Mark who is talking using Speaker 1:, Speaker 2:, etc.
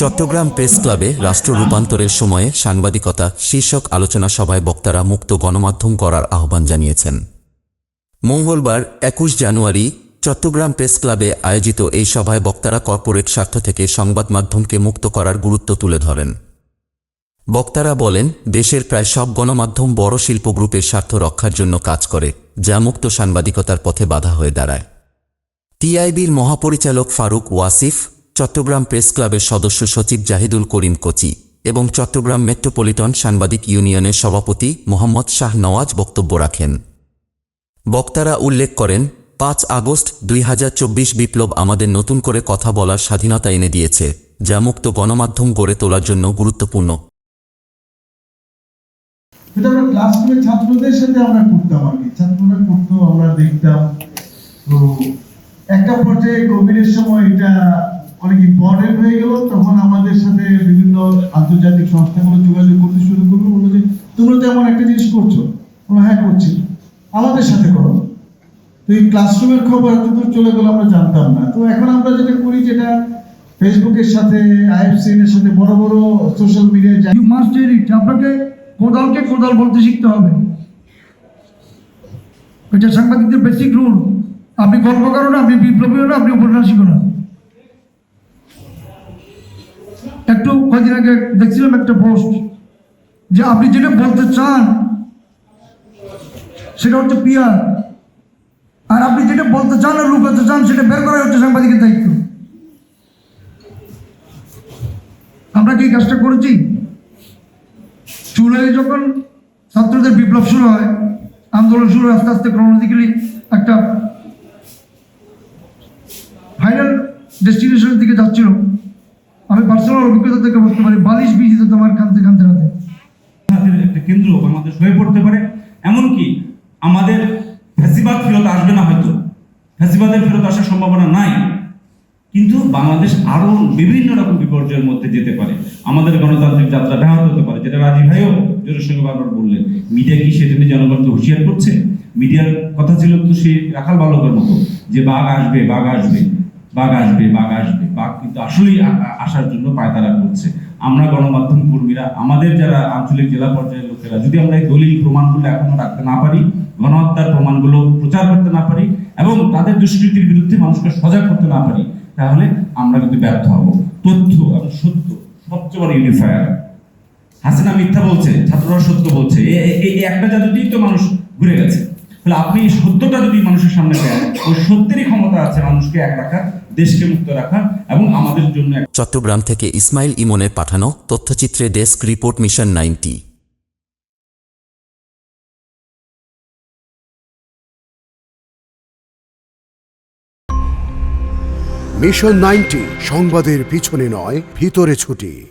Speaker 1: Chittagong press ক্লাবে রাষ্ট্র রূপান্তরের সময়ে সাংবাদিকতা, শীর্ষক আলোচনা সভায় বক্তারা মুক্ত গণমাধ্যম করার আহ্বান জানিয়েছেন। মঙ্গলবার একুশ জানুয়ারি চট্টগ্রাম প্রেস ক্লাবে আয়োজিত এই সভায় বক্তারা কর্পোরেট স্বার্থ থেকে সংবাদ মাধ্যমকে মুক্ত করার গুরুত্ব তুলে ধরেন। বক্তারা বলেন, দেশের প্রায় সব গণমাধ্যম বড় শিল্প গ্রুপের স্বার্থ রক্ষার জন্য কাজ করে, যা মুক্ত সাংবাদিকতার পথে বাধা হয়ে দাঁড়ায়। টিআইবির মহাপরিচালক ফারুক ওয়াসিফ চট্টগ্রাম প্রেস ক্লাবের সদস্য সচিব জাহিদুল করিম কোচি এবং চট্টগ্রাম মেট্রোপলিটন সাংবাদিক ইউনিয়নের সভাপতি মোহাম্মদ শাহ নওয়াজ বক্তব্য রাখেন। বক্তারা উল্লেখ করেন, পাঁচ আগস্ট দুই হাজার চব্বিশ বিপ্লব আমাদের নতুন করে কথা বলার স্বাধীনতা এনে দিয়েছে, যা মুক্ত গণমাধ্যম গড়ে তোলার জন্য গুরুত্বপূর্ণ।
Speaker 2: একটা পর্যায়ে কোভিডের সময় এটা অনেক ইম্পর্টেন্ট হয়ে গেল, তখন আমাদের সাথে বিভিন্ন আন্তর্জাতিক সংস্থাগুলো যোগাযোগ করতে শুরু করল, বলল যে, তোমরা তো এমন একটা জিনিস করছ। আমরা হ্যাঁ করছি। আমাদের সাথে করো। তো এই ক্লাসরুমের খবর এতদূর চলে গেল, আমরা জানতাম না। তো এখন আমরা যেটা করি, যেটা ফেসবুকের সাথে আইএফসিএন এর সাথে বড় বড় সোশ্যাল মিডিয়ায়
Speaker 3: ইউ মাস্ট রিড ইট আপনাকে কোদালকে কোদাল বলতে শিখতে হবে। এটা সাংবাদিকদের বেসিক রুল আপনি গল্পকারও না, আপনি বিপ্লবীও না, আপনি উপন্যাসিকও না। একটু কদিন আগে দেখছিলাম একটা পোস্ট যে আপনি যেটা বলতে চান, সেটা হচ্ছে পিয়ার আর আপনি যেটা বলতে চান আর লুকাতে চান, সেটা বের করা হচ্ছে সাংবাদিকের দায়িত্ব। আমরা কি কাজটা করেছি? জুলাই যখন ছাত্রদের বিপ্লব শুরু হয়, আন্দোলন শুরু আস্তে আস্তে ক্রমদিক্যালি একটা ফাইনাল ডেস্টিনেশনের দিকে যাচ্ছিল আমি পার্সোনাল অভিজ্ঞতা থেকে বলতে পারি, বালিশ বিজিত তোমার কানতে কানতে রাতে।
Speaker 4: একটা কেন্দ্র বাংলাদেশ হয়ে পড়তে পারে। এমনকি আমাদের ফ্যাসিবাদ ফেরত আসবে না হয়তো। ফ্যাসিবাদের ফেরত আসার সম্ভাবনা নাই। কিন্তু বাংলাদেশ আরও বিভিন্ন রকম বিপর্যয়ের মধ্যে যেতে পারে। আমাদের গণতান্ত্রিক যাত্রা ব্যাহত হতে পারে। যেটা রাজীব ভাইও জোরের সঙ্গে বারবার বললেন। মিডিয়া কি সেজন্য জনগণকে হুঁশিয়ার করছে? মিডিয়ার কথা ছিল তো সে রাখাল বালকের মতো, যে বাঘ আসবে বাঘ আসবে। বাঘ আসবে বাঘ আসবে। বাঘ কিন্তু আসলেই আসার জন্য পায়তারা করছে। আমরা গণমাধ্যম কর্মীরা, আমাদের যারা আঞ্চলিক জেলা পর্যায়ের লোকেরা, যদি আমরা এই দলিল প্রমাণগুলো এখনও রাখতে না পারি, গণহত্যার প্রমাণগুলো প্রচার করতে না পারি, এবং তাদের দুষ্কৃতির বিরুদ্ধে মানুষকে সজাগ করতে না পারি, তাহলে আমরা কিন্তু ব্যর্থ হব। তথ্য, এবং সত্য, সবচেয়ে বড় ইউনিফায়ার হাসিনা মিথ্যা বলছে, ছাত্ররা সত্য বলছে। এই একটা জাদুতেই তো মানুষ ঘুরে গেছে। তাহলে আপনি সত্যটা যদি মানুষের সামনে দেন, ওই সত্যেরই ক্ষমতা আছে মানুষকে এক রাখার। দেশকে মুক্ত রাখা এবং আমাদের জন্য
Speaker 1: চট্টগ্রাম থেকে ইসমাইল ইমনের পাঠানো তথ্যচিত্রে desk report mission ninety.
Speaker 5: Mission ninety সংবাদের পিছনে নয় ভিতরে ছুটি।